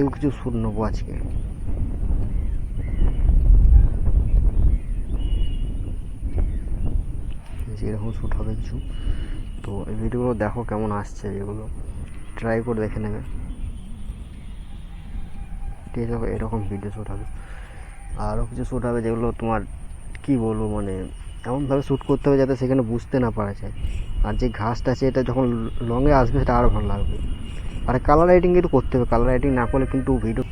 কেউ কিছু শ্যুট নেব আজকে। এরকম শ্যুট হবে কিছু। তো এই ভিডিওগুলো দেখো কেমন আসছে এগুলো। ট্রাই করে দেখে নেবে। ঠিক আছে এরকম ভিডিও শ্যুট হবে। আরও কিছু শ্যুট হবে যেগুলো তোমার কি বলব মানে এমনভাবে শ্যুট করতে হবে যাতে সেখানে বুঝতে না পারা যায়। আর যে ঘাসটা আছে, এটা যখন লংয়ে আসবে, সেটা আরও ভালো লাগবে। আর কালার রাইটিং একটু করতে হবে। কালার রাইটিং না করলে কিন্তু video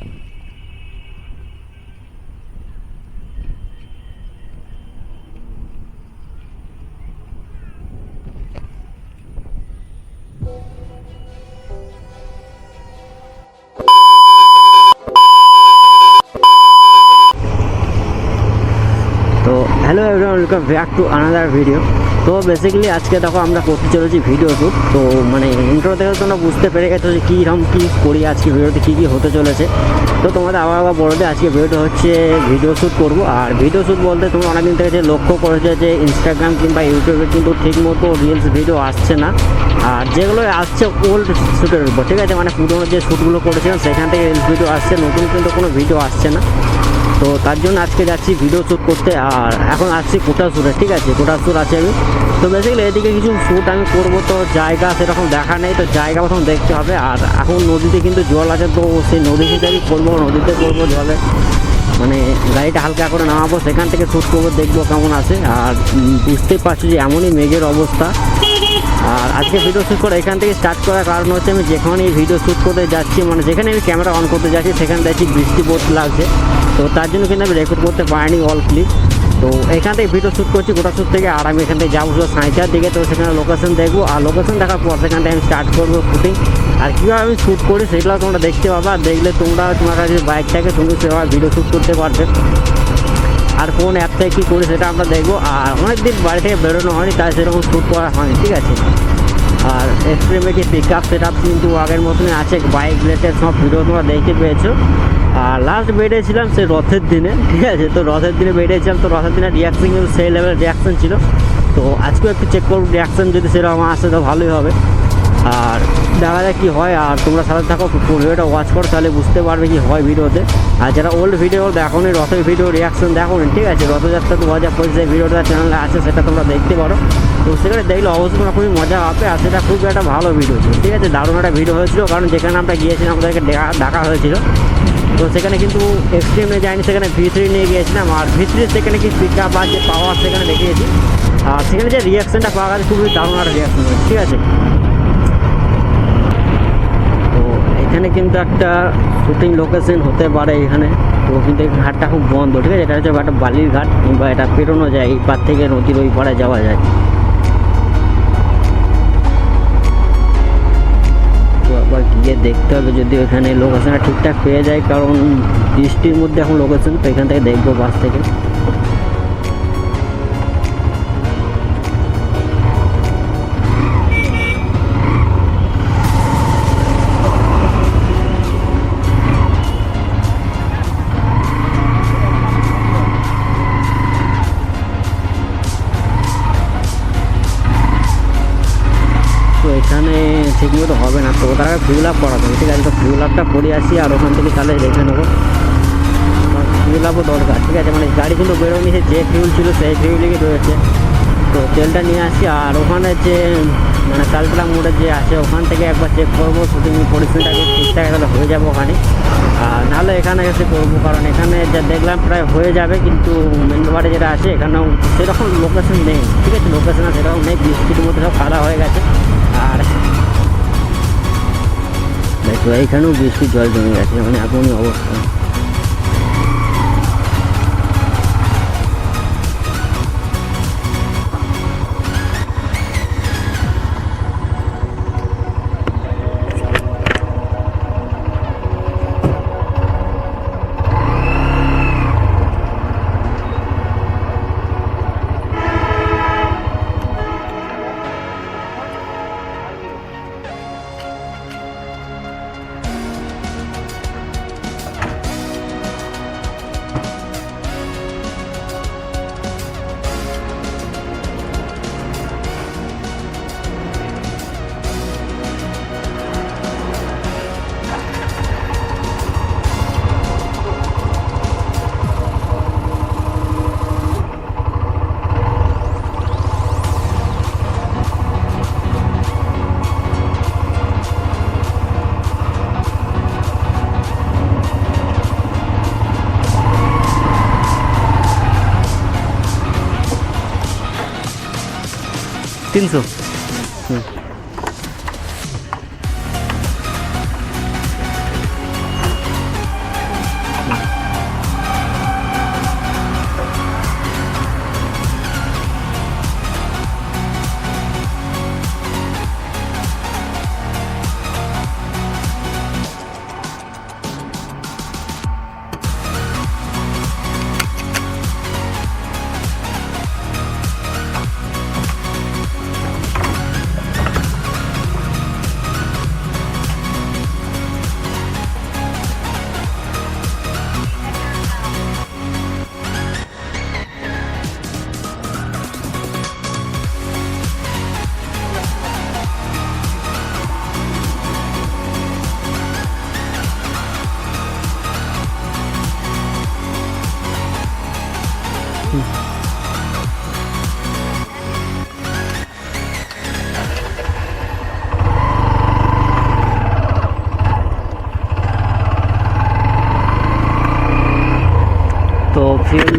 welcome back to another video তো বেসিক্যালি আজকে দেখো আমরা করতে চলেছি ভিডিও শ্যুট তো মানে ইন্ট্রো থেকে তোমরা বুঝতে পেরে গেছো যে কীরকম কী করি আজকে ভিডিওতে কী কী হতে চলেছে। তো তোমাদের আবার আবার বড়দের আজকে ভিডিওটা হচ্ছে ভিডিও শ্যুট করব। আর ভিডিও শ্যুট বলতে তোমরা অনেকদিন থেকে যে লক্ষ্য করেছ যে ইনস্টাগ্রাম কিংবা ইউটিউবে কিন্তু ঠিকমতো রিলস ভিডিও আসছে না। আর যেগুলো আসছে ওল্ড শ্যুটের উপর, ঠিক আছে? মানে পুরোনো যে শ্যুটগুলো করেছিলাম, সেখান থেকে রিলস ভিডিও আসছে। নতুন কিন্তু কোনো ভিডিও আসছে না। তো তার জন্য আজকে যাচ্ছি ভিডিও শ্যুট করতে। আর এখন আসছি কোটা শ্যুটে ঠিক আছে? কোটা শ্যুট আছে আমি। তো বেসিক্যালি এদিকে কিছু শ্যুট আমি করব তো জায়গা সেরকম দেখা নেই তো জায়গা প্রথম দেখতে হবে। আর এখন নদীতে কিন্তু জল আছে তো সেই নদী থেকে আমি করব নদীতে করব জলে। মানে গাড়িটা হালকা করে নামাবো সেখান থেকে শ্যুট করব দেখব কেমন আছে। আর উম, বুঝতেই পারছি যে এমনই মেঘের অবস্থা। আর আজকে ভিডিও শ্যুট করে, এখান থেকে স্টার্ট করার কারণ হচ্ছে আমি যেখানে ভিডিও শ্যুট করতে যাচ্ছি মানে যেখানে আমি ক্যামেরা অন করতে যাচ্ছি, সেখানে দেখছি বৃষ্টি পড়তে লাগছে। তো তার জন্য কিন্তু আমি রেকর্ড করতে পারিনি অল ক্লিপ তো এখান থেকে ভিডিও শ্যুট করছি, গোটা শ্যুট থেকে, আর আমি এখান থেকে যাব সাঁইচার দিকে। তো সেখানে লোকেশন দেখব, আর লোকেশন দেখার পর সেখান থেকে আমি স্টার্ট করব শুটিং আর কীভাবে আমি শ্যুট করি সেগুলো তোমরা দেখতে পাবে আর দেখলে তোমরা তোমার কাছে বাইকটাকে তুমি সেভাবে ভিডিও শ্যুট করতে পারবে। আর কোন অ্যাপ থেকে কী করি সেটা আমরা দেখব। আর অনেক দিন বাড়ি থেকে বেরোনো হয়নি, তাই সেরকম শ্যুট করা হয়নি, ঠিক আছে? আর এক্সট্রিমে যে পিক আপ সেট আপ কিন্তু আগের মতনই আছে বাইক রিলেটেড সব ভিডিও তোমরা দেখতে পেয়েছ। আর লাস্ট বেরিয়েছিলাম সে রথের দিনে, ঠিক আছে? তো রথের দিনে বেরিয়েছিলাম, তো রথের দিনে রিয়াকশন কিন্তু সেই লেভেলের রিয়াকশন ছিল। তো আজকেও একটু চেক করব রিয়াকশন যদি সেরকম আসে তো ভালোই হবে। আর দেখা যাক কী হয়, আর তোমরা সাথে থাকো ভিডিওটা ওয়াচ করো, তাহলে বুঝতে পারবে কি হয় ভিডিওতে। আর যারা ওল্ড ভিডিও দেখো নি রথের ভিডিও রিয়াকশন দেখো নি ঠিক আছে, রথযাত্রা দু হাজার পঁচিশে ভিডিওটা চ্যানেলে আছে, সেটা তোমরা দেখতে পারো। তো সেখানে দেখলে অবশ্যই তোমরা খুবই মজা হবে আর সেটা খুবই একটা ভালো ভিডিও ছিল, ঠিক আছে, দারুণ একটা ভিডিও হয়েছিল, কারণ যেখানে আমরা গিয়েছিলাম, আমাদেরকে ডাকা হয়েছিল। তো সেখানে কিন্তু এক্সট্রিমে যায়নি সেখানে ভি থ্রি নিয়ে গিয়েছিলাম, আর ভি থ্রি সেখানে কি পিক আপ আর যে পাওয়ার সেখানে দেখিয়েছি। আর সেখানে যে রিয়াকশনটা পাওয়া গেছে, খুবই দারুণ একটা রিয়াকশন ঠিক আছে তো এখানে কিন্তু একটা শুটিং লোকেশন হতে পারে এখানে। তো কিন্তু এই ঘাটটা খুব বন্ধ, ঠিক আছে? এটা হচ্ছে একটা বালির ঘাট কিংবা এটা পেরোনো যায়, এই পার থেকে নদীর ওই পাড়ে যাওয়া যায়। একবার গিয়ে দেখতে হবে যদি ওখানে লোকেশনটা ঠিকঠাক পেয়ে যায়, কারণ বৃষ্টির মধ্যে এখন লোকেশন তো এখান থেকে দেখব বাস থেকে। ফিউল আপ করাতে ঠিক আছে, তো ফিউল আপটা করে আসি আর ওখান থেকে তাহলে দেখে নেব। ফিউল দরকার, ঠিক আছে মানে গাড়ি কিন্তু বেরোয়নি যে ফিউল ছিল সেই ফিউলই রয়েছে তো তেলটা নিয়ে আসি আর ওখানে যে মানে কালতলা মোড়ে যে আছে, ওখান থেকে একবার চেক করব শুটিং পরিস্থিতিটাকে ঠিকঠাক তাহলে হয়ে যাব ওখানে। আর নাহলে এখানে এসে করব, কারণ এখানে যা দেখলাম প্রায় হয়ে যাবে, কিন্তু মেন রোডে যেটা আছে, এখানেও সেরকম লোকেশন নেই, ঠিক আছে লোকেশন সেরকম নেই, বৃষ্টির মধ্যে সব খারাপ হয়ে গেছে। আর এখানেও বৃষ্টির জল জমে গেছে মানে এখনই অবস্থা।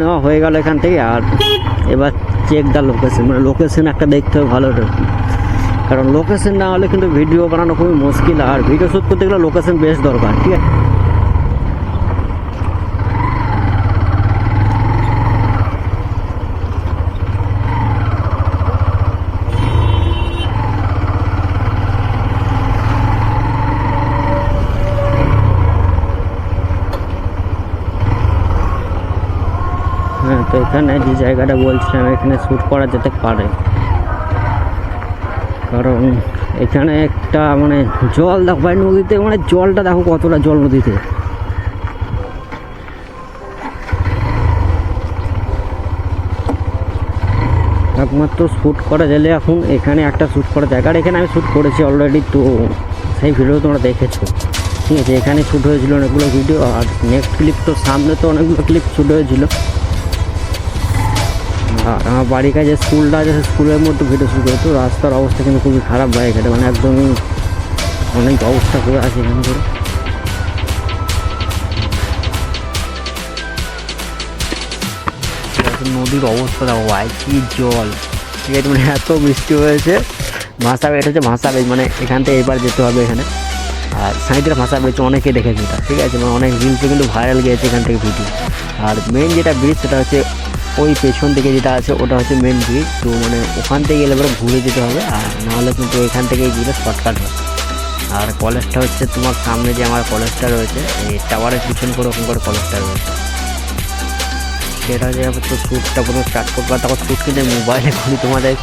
নেওয়া হয়ে গেল এখান থেকে আর এবার চেক দা লোকেশন মানে লোকেশন একটা দেখতে হবে ভালো কারণ লোকেশন না হলে কিন্তু ভিডিও বানানো খুবই মুশকিল। আর ভিডিও শ্যুট করতে গেলে লোকেশন বেশ দরকার, ঠিক আছে? এখানে যে জায়গাটা বলছিলাম, এখানে শ্যুট করা যেতে পারে। কারণ এখানে একটা মানে জল দেখো ভাই, নদীতে মানে জলটা দেখো কতটা জল নদীতে। একমাত্র শ্যুট করা গেলে এখন এখানে একটা শ্যুট করা জায়গা আর এখানে আমি শ্যুট করেছি অলরেডি তো সেই ভিডিও তোমরা দেখেছ। ঠিক আছে, এখানে শ্যুট হয়েছিল অনেকগুলো ভিডিও আর নেক্সট ক্লিপ তো সামনে তো অনেকগুলো ক্লিপ শ্যুট হয়েছিল। আর আমার বাড়ির কাছে স্কুলটা আছে স্কুলের মধ্যে ভিডিও শুরু করে তো রাস্তার অবস্থা কিন্তু খুবই খারাপ ভাই এখানে মানে একদমই অনেক অবস্থা করে আছে এখানে করে নদীর অবস্থা, দেখো ভাই, কি জল। ঠিক আছে মানে এত বৃষ্টি হয়েছে ভাষা বের হচ্ছে ভাষা বেজ মানে এখান থেকে এবার যেতে হবে এখানে। আর সাঁইদের ভাষা বেজ অনেকে দেখেছে এটা, ঠিক আছে মানে অনেক রিলসে কিন্তু ভাইরাল গিয়েছে এখান থেকে ভিডিও। আর মেন যেটা ব্রিজ সেটা হচ্ছে ওই পেছন দিকে যেটা আছে, ওটা হচ্ছে মেন ব্রিজ তো মানে ওখান থেকে গেলে পরে ঘুরে যেতে হবে, আর নাহলে কিন্তু এখান থেকে গেলে শর্টকাট হয় আর কলেজটা হচ্ছে তোমার সামনে যে আমার কলেজটা রয়েছে, এই টাওয়ারের পিছন করে ওরকম করে কলেজটা রয়েছে। সেটা যে তো শ্যুটটা পুরো স্টার্ট করব তখন শ্যুট কিন্তু মোবাইলে করি। তোমাদের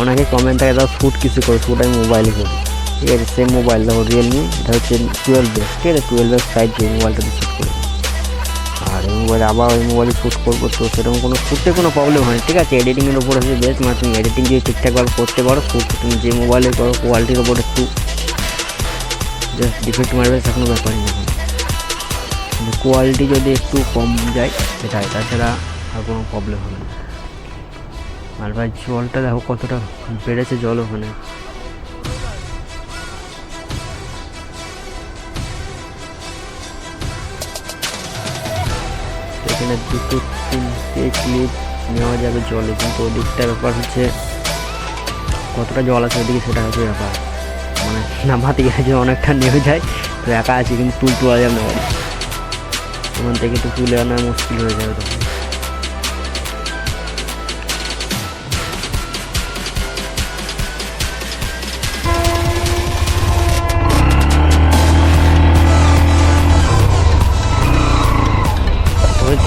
অনেকে কমেন্ট থাকে দাও শ্যুট কিছু করো? শ্যুট আমি মোবাইলে করি। ঠিক আছে সেম মোবাইল দেখো রিয়েলমি এটা হচ্ছে টুয়েলভ ঠিক আছে টুয়েলভ সাইড যে মোবাইলটাতে শ্যুট করি। আর মোবাইলে আবার ওই মোবাইলে শ্যুট করব, তো সেরকম কোনো শ্যুটে কোনো প্রবলেম হয় ঠিক আছে? এডিটিংয়ের উপর হচ্ছে বেশ মানে তুমি এডিটিং যদি ঠিকঠাকভাবে করতে পারো শ্যুট তুমি যে মোবাইলে করো কোয়ালিটির ওপর একটু জাস্ট ডিফেক্ট মারবে সে কোনো ব্যাপারই না। কোয়ালিটি যদি একটু কম যায়, সেটাই, তাছাড়া আর কোনো প্রবলেম হবে না। আর ভাই জলটা দেখো কতটা বেড়েছে জল ওখানে এখানে দুটো, তিনটে ক্লিপ নেওয়া যাবে জলে, কিন্তু ওদিকটা ব্যাপার হচ্ছে কতটা জল আছে ওদিকে সেটা হচ্ছে ব্যাপার। মানে নামাতে গেছে অনেকটা নেমে যায়, তো একা আছে, কিন্তু তুল তোলা যাবে না। ওখান থেকে তো তুলে আনা মুশকিল হয়ে যাবে তখন।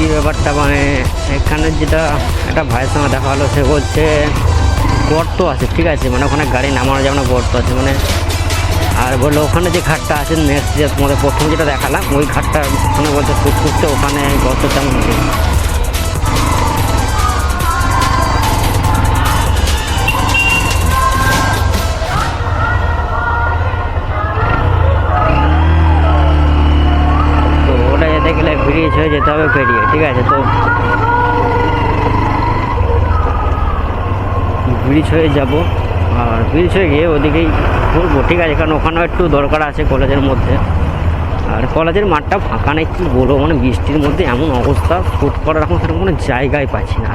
বলছি ব্যাপারটা মানে এখানে যেটা একটা ভাইয়ের সঙ্গে দেখা হলো, সে বলছে গর্ত আছে, ঠিক আছে মানে ওখানে গাড়ি নামানো যাবে না গর্ত আছে। মানে আর বলল, ওখানে যে ঘাটটা আছে নেক্সট যে তোমাদের প্রথম যেটা দেখালাম, ওই ঘাটটা ওখানে বলতে করতে ওখানে গর্ত তেমন হয়ে যেতে হবে পেরিয়ে, ঠিক আছে, তো ব্রিজ হয়ে যাব, আর ব্রিজ হয়ে গিয়ে ওদিকেই ঘুরবো, ঠিক আছে, কারণ ওখানেও একটু দরকার আছে কলেজের মধ্যে। আর কলেজের মাঠটা ফাঁকা নেই, কি বলব মানে বৃষ্টির মধ্যে এমন অবস্থা ফুট করার এখন সেরকম কোনো জায়গায় পাচ্ছি না।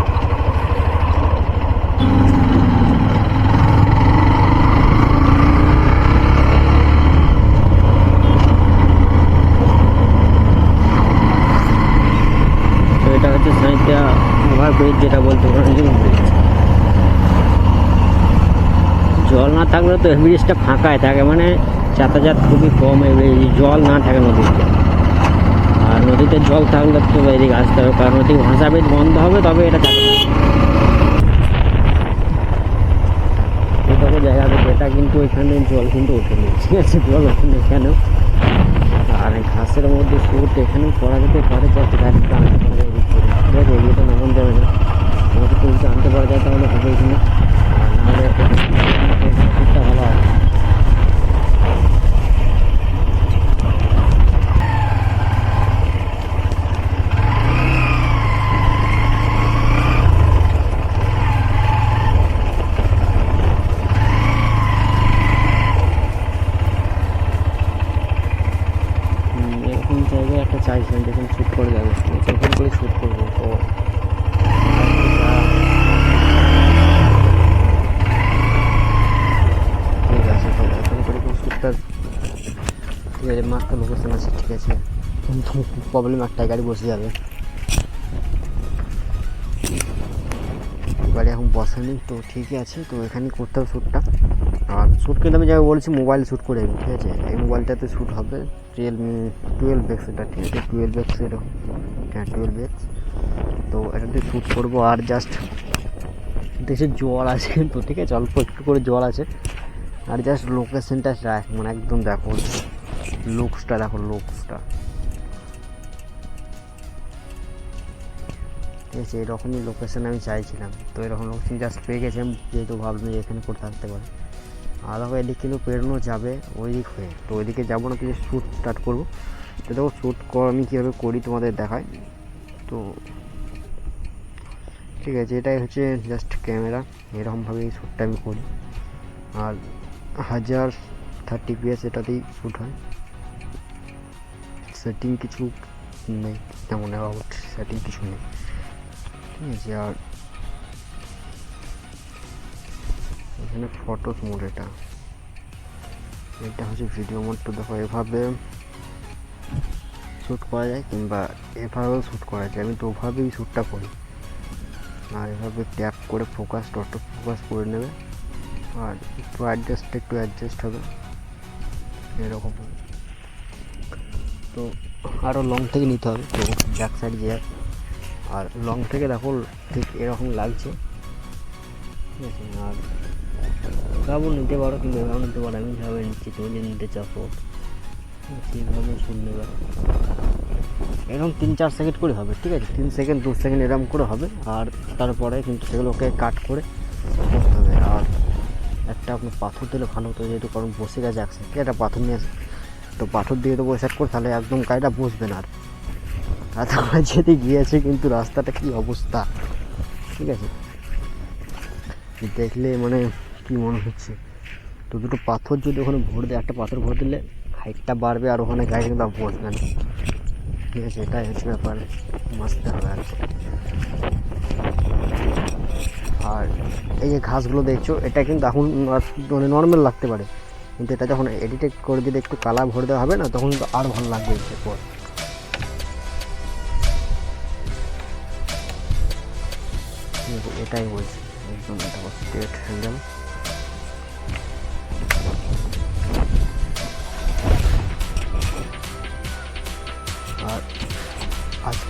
যেটা বলতে পারেন যে জল না থাকলে তো ব্রিজটা ফাঁকায় থাকে মানে যাতায়াত খুবই কম এই জল না থাকে নদীতে। আর নদীতে জল থাকলে তো এদিকে আসতে হবে, কারণ ওদিকে ভাষা ব্রিজ বন্ধ হবে, তবে এটা থেকে এটা কিন্তু এখানে জল কিন্তু ওঠেনি। ঠিক আছে, জল ওঠেনি এখানেও। আর ঘাসের মধ্যে সুট এখানেও করা যেতে পারে জাস্ট গাড়িটা ঠিক আছে এদিকে নামান যাবে না। আমাকে তো আনতে পারা যায় তাহলে হবে এখানে। নাহলে ভালো হয় হুম, এরকম জায়গায় একটা চাইছিলাম দেখুন শ্যুট করে যাবে ঠিক আছে এরকম করে শ্যুট করব তো ঠিক আছে তো এরকম করে শ্যুটটা ঠিক আছে মাত্র লোকেশন আছে ঠিক আছে। কিন্তু প্রবলেম একটাই গাড়ি বসে যাবে। গাড়ি এখন বসানি তো ঠিকই আছে তো এখানে করতে হবে শ্যুটটা আর শ্যুট কিন্তু আমি যাই বলেছি মোবাইল শ্যুট করে আমি ঠিক আছে? এই মোবাইলটাতে শ্যুট হবে রিয়েলমি টুয়েলভ এক্স এটা ঠিক আছে? টুয়েলভ এক্স এরকম হ্যাঁ টুয়েলভ এক্স তো এটাতে শ্যুট করব, আর জাস্ট দেশে জল আছে কিন্তু, ঠিক আছে? অল্প একটু করে জল আছে। আর জাস্ট লোকেশনটা রাখ মানে একদম দেখো লুকসটা দেখো লুকসটা ঠিক আছে, এরকমই লোকেশন আমি চাইছিলাম। তো এরকম লোকেশন জাস্ট পেয়ে গেছিলাম যেহেতু ভাবলাম যে এখানে করে থাকতে পারে। আর দেখো এদিক কিন্তু পেরোনো যাবে ওই দিক হয়ে। তো ওইদিকে যাব না কিছু শ্যুট স্টার্ট করব। তো দেখো শ্যুট আমি কীভাবে করি তোমাদের দেখায় তো ঠিক আছে, এটাই হচ্ছে জাস্ট ক্যামেরা এরকমভাবেই শ্যুটটা আমি করি। আর হাজার থার্টি পিএস এটাতেই শ্যুট হয়। সেটিং কিছু নেই, তেমন সেটিং কিছু নেই। ঠিক আছে, আর এখানে ফটো মোড এটা। এটা হচ্ছে ভিডিও মোড তো দেখো, এভাবে শ্যুট করা যায় কিংবা এভাবেও শ্যুট করা যায়। আমি তো ওভাবেই শ্যুটটা করি। আর এভাবে ট্যাপ করে ফোকাস অটো ফোকাস করে নেবে। আর একটু অ্যাডজাস্ট একটু অ্যাডজাস্ট হবে। এরকম তো আরও লং থেকে নিতে হবে। তো ব্যাক সাইড যে আর লং থেকে দেখো, ঠিক এরকম লাগছে। ঠিক আছে, আর কাবু নিতে পারো কিন্তু এভাবে নিতে পারো। আমি যেভাবে নিচ্ছি, তুমি যদি নিতে তো সেইভাবে শুন নেবে। এরকম তিন চার সেকেন্ড করে হবে, ঠিক আছে? তিন সেকেন্ড দু সেকেন্ড এরকম করে হবে, আর তারপরে কিন্তু সেগুলোকে কাট করে করতে হবে। আর একটা আপনার পাথর দিলে ভালো হতো যেহেতু কারণ বসে গেছে একসাথে একটা পাথর নিয়ে তো পাথর দিয়ে তো বসে করে তাহলে একদম গাড়িটা বসবে না আর। আর তোমার যেতে গিয়েছে কিন্তু রাস্তাটা কি অবস্থা, ঠিক আছে? দেখলে মানে কি মনে হচ্ছে? তো দুটো পাথর যদি ওখানে ভর দেয়, একটা পাথর ভর দিলে হাইটটা বাড়বে আর ওখানে গাড়ি কিন্তু আর বসবে না ঠিক আছে, এটাই হচ্ছে ব্যাপার। মাসতে হবে আর। আর এই যে ঘাসগুলো দেখছ, এটা কিন্তু এখন মানে নর্মাল লাগতে পারে। কিন্তু এটা যখন এডিট করে দিলে একটু কালা ভরে দেওয়া হবে না, তখন কিন্তু আরও ভালো লাগবে এরপর। এটাই বলছি। একদম এটা স্ট্রেট হ্যান্ডেল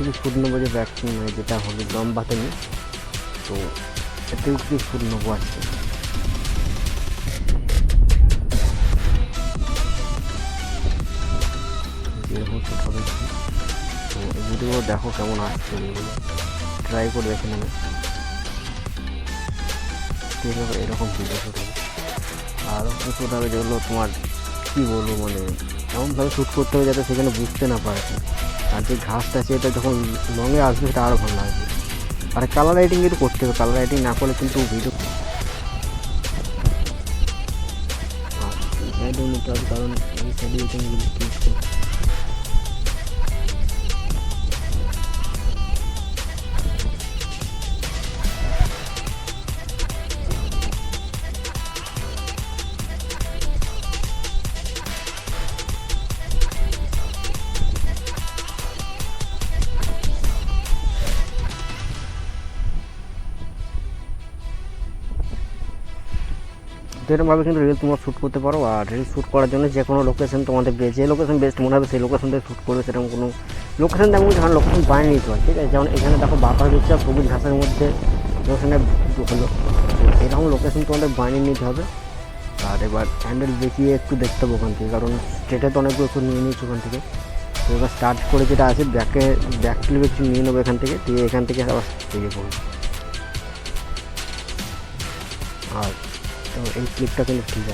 যে ফুড নেব যে ভ্যাকসিন মানে যেটা হলো দম বাতেনি তো এতেও কিছু ফুড নেব আজকে এরকম হবে তো এই ভিডিও দেখো কেমন আসছে এগুলো ট্রাই করে দেখে নেবে এরকম ভিডিও শ্যুট হবে। আর শ্যুট হবে যেগুলো তোমার কী বলব মানে এমনভাবে শ্যুট করতে হবে যাতে সেখানে বুঝতে না পারে। আর যে ঘাসটা আছে, এটা যখন রঙে আসবে, সেটা আরও ভালো লাগবে। আর কালার রাইটিং একটু করতে হবে কালার রাইটিং না করলে কিন্তু ভিডিও কারণ এই সাইডে তো এরকমভাবে কিন্তু রিল তোমরা শ্যুট করতে পারো আর রিল শ্যুট করার জন্য যে কোনো লোকেশন তোমাদের যে লোকেশন বেস্ট মনে হবে সেই লোকেশন থেকে শ্যুট করবে, সেরকম কোনো লোকেশন তেমন যেমন লোকেশন বানিয়ে নিতে হয়, ঠিক আছে? যেমন এখানে দেখো বাতাস দিচ্ছে সবুজ ঘাসের মধ্যে লোকেশনে হলো। এরকম লোকেশন তোমাদের বানিয়ে নিতে হবে। আর এবার হ্যান্ডেল দেখিয়ে একটু দেখতে হবে ওখান থেকে, কারণ স্টেটে তো অনেকগুলো একটু নিয়ে নিয়েছি ওখান থেকে। তো এবার স্টার্ট করে যেটা আছে ব্যাকে ব্যাক ক্লিপ একটু নিয়ে নেব এখান থেকে, দিয়ে এখান থেকে আবার ইয়ে করব আর তো এই ক্লিপটা কিন্তু ঠিক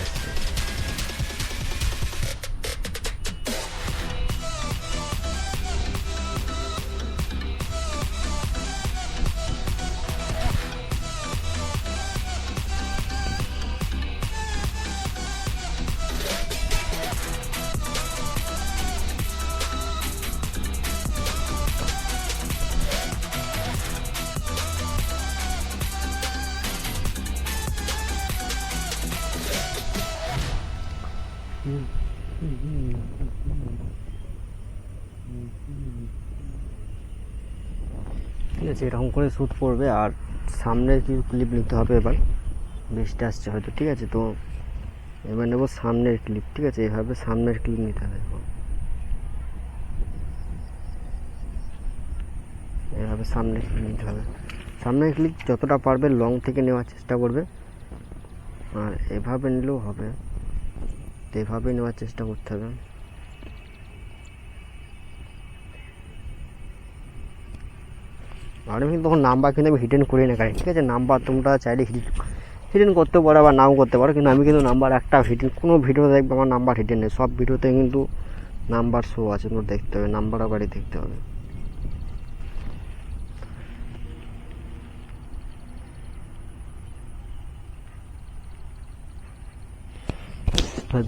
আছে এরকম করে শ্যুট করবে আর সামনে কিছু ক্লিপ নিতে হবে এবার? বেশটা আসছে হয়তো, ঠিক আছে? তো এবার নেব সামনের ক্লিপ ঠিক আছে? এভাবে সামনের ক্লিপ নিতে হবে। এভাবে সামনের ক্লিপ নিতে হবে। সামনের ক্লিপ যতটা পারবে লং থেকে নেওয়ার চেষ্টা করবে। আর এভাবে নিলেও হবে। তো এভাবে নেওয়ার চেষ্টা করতে হবে। আমি কিন্তু তখন নাম্বার কিন্তু আমি হিডেন করি না ঠিক আছে, নাম্বার তোমরা চাইলে হিডেন করতে পারো বা নাও করতে পারো, কিন্তু আমি কিন্তু নাম্বার একটা হিডেন কোনো ভিডিও দেখবে আমার নাম্বার হিডেন নেই, সব ভিডিওতে কিন্তু নাম্বার শো আছে, তোমার দেখতে হবে, নাম্বার গাড়ি দেখতে হবে।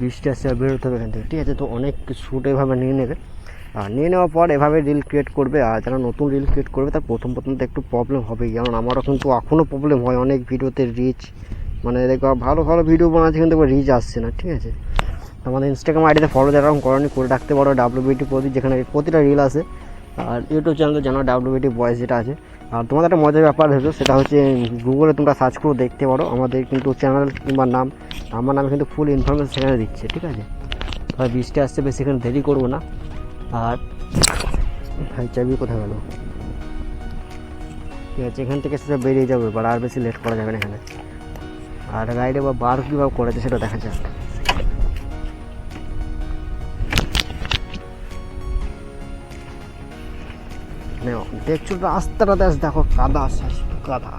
বৃষ্টি আসছে বেরোতে হবে এখান থেকে, ঠিক আছে, তো অনেক শ্যুট এভাবে নিয়ে নেবে। আর নিয়ে নেওয়ার পর এভাবে রিল ক্রিয়েট করবে, আর যারা নতুন রিল ক্রিয়েট করবে, তার প্রথম প্রথম তো একটু প্রবলেম হবেই। কারণ আমারও কিন্তু এখনও প্রবলেম হয় অনেক ভিডিওতে রিচ মানে দেখো ভালো ভালো ভিডিও বানাচ্ছে কিন্তু রিচ আসছে না, ঠিক আছে? আমাদের ইনস্টাগ্রাম আইডিতে ফলো যারা করনি, করে রাখতে পারো ডাব্লিউবিটি প্রতি, যেখানে প্রতিটা রিল আছে আর ইউটিউব চ্যানেলে জানো ডাব্লিউবিটি বয়েস যেটা আছে। আর তোমাদের একটা মজার ব্যাপার হয়েছে সেটা হচ্ছে গুগলে তোমরা সার্চ করে, দেখতে পারো। আমাদের কিন্তু চ্যানেল কিংবা নাম, আমার নামে কিন্তু ফুল ইনফরমেশন সেখানে দিচ্ছে, ঠিক আছে? বৃষ্টি আসছে, বেশি এখানে দেরি করব না। আর ভাই, চাবি কোথায় গেল? ঠিক আছে, এখান থেকে সেটা বেরিয়ে যাবে এবার, আর বেশি লেট করা যাবে না এখানে। আর গাড়িটা বা বার কীভাবে করেছে সেটা দেখা যাক। দেখছ রাস্তাটা দেখ দেখো কাদা কাদা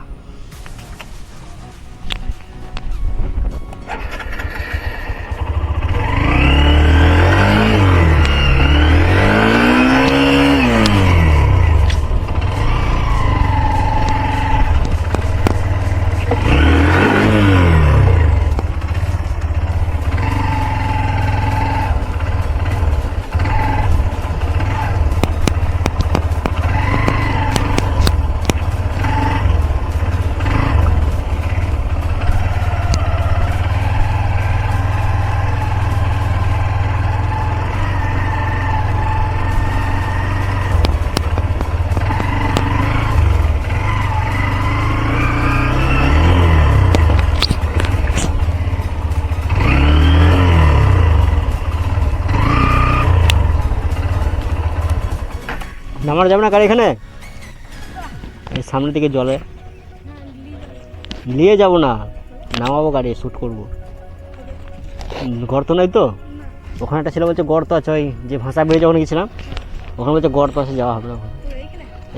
নামানো যাবে না গাড়ি এখানে? সামনের দিকে জলে। নিয়ে যাব না, নামাবো গাড়ি শ্যুট করব। গর্ত নাই তো? ওখানে একটা ছেলে বলছে গর্ত আছে ওই যে ভাষা বেরিয়ে যখন গেছিলাম, ওখানে বলছে গর্ত আছে, যাওয়া হবে না।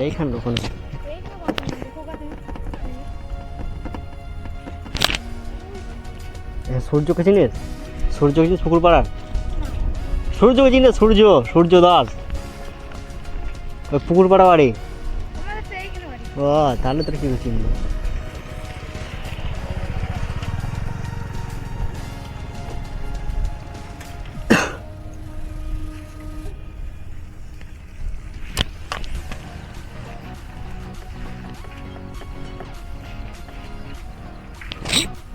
এইখানে ওখানে। সূর্যকে চিনিস? সূর্য চিনিস পুকুরপাড়ার? সূর্যকে চিনিস? সূর্য সূর্য দাস। ওই পুকুর পাড়া বাড়ি ও তাহলে তোর কী চিনবো you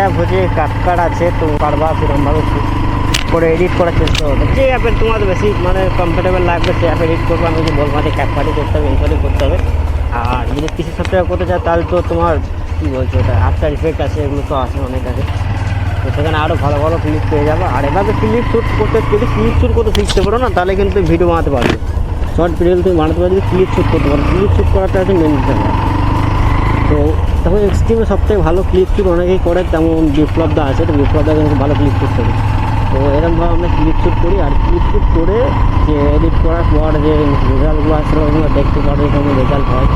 অ্যাপ হচ্ছে কাটকার আছে, তো পারবা সেরকমভাবে করে এডিট করার চেষ্টা করবে যে অ্যাপের তোমার বেশি মানে কমফোর্টেবল লাগবে, সে অ্যাপ এডিট করবে, আমি যদি বলব যে ক্যাপকাটি করতে হবে ইনস্টলই করতে হবে। আর যদি কিছু সফটওয়্যার করতে চাও, তাহলে তো তোমার, কী বলছো ওটা আফটার ইফেক্ট আছে, এগুলো তো আছে অনেক আছে তো সেখানে আরও ভালো ভালো ক্লিপ পেয়ে যাব। আর এভাবে ক্লিপ শ্যুট করতে, যদি ক্লিপ শ্যুট করতে শিখতে পারো না, তাহলে কিন্তু ভিডিও বানাতে পারবে। শর্ট ভিডিও তুমি বানাতে পারো, যদি ক্লিপ শ্যুট করতে পারো। ক্লিপ শ্যুট করাটা হচ্ছে মেন বিষয়। তো তখন এক্সট্রিমে সবথেকে ভালো ক্লিপ শ্যুট অনেকেই করে, তেমন বিপ্লবদা আছে, তো বিপ্লবদা কিন্তু ভালো ক্লিপ শ্যুট করে। তো এরকমভাবে আমরা ক্লিপ শ্যুট করি, আর ক্লিপ শ্যুট করে যে এডিট করার পর যে রেজাল্টগুলো আসলে ওগুলো দেখতে পারো কেমন রেজাল্ট হয়।